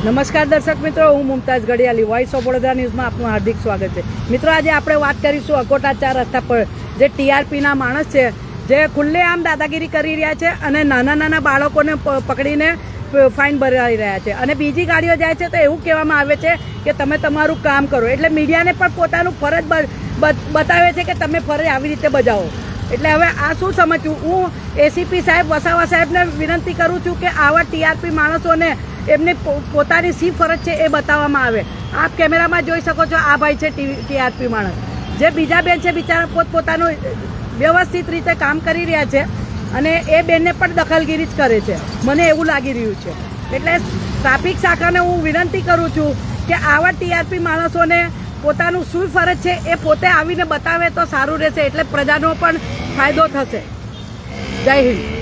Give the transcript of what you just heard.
નમસ્કાર દર્શક મિત્રો, હું મુમતાઝ ઘડિયાલી વોઇસ ઓફ વડોદરા ન્યૂઝમાં આપનું હાર્દિક સ્વાગત છે. મિત્રો, આજે આપણે વાત કરીશું અકોટા ચાર રસ્તા પર, જે ટીઆરપીના માણસ છે, જે ખુલ્લેઆમ દાદાગીરી કરી રહ્યા છે અને નાના નાના બાળકોને પકડીને ફાઇન ભરાવી રહ્યા છે. અને બીજી ગાડીઓ જાય છે તો એવું કહેવામાં આવે છે કે તમે તમારું કામ કરો. એટલે મીડિયાને પણ પોતાનું ફરજ બતાવે છે કે તમે ફરજ આવી રીતે બજાવો. એટલે હવે આ શું સમજવું? હું એસીપી સાહેબ, વસાવા સાહેબને વિનંતી કરું છું કે આવા ટીઆરપી માણસોને એમની પોતાની શી ફરજ છે એ બતાવવામાં આવે. આપ કેમેરામાં જોઈ શકો છો, આ ભાઈ છે ટીઆરપી માણસ. જે બીજા બેન છે, બિચારા પોતપોતાનું વ્યવસ્થિત રીતે કામ કરી રહ્યા છે અને એ બેનને પણ દખલગીરી જ કરે છે. મને એવું લાગી રહ્યું છે. એટલે ટ્રાફિક શાખાને હું વિનંતી કરું છું કે આવા ટીઆરપી માણસોને પોતાનું શું ફરજ છે એ પોતે આવીને બતાવે તો સારું રહેશે, એટલે પ્રજાનો પણ ફાયદો થશે. જય હિન્દ.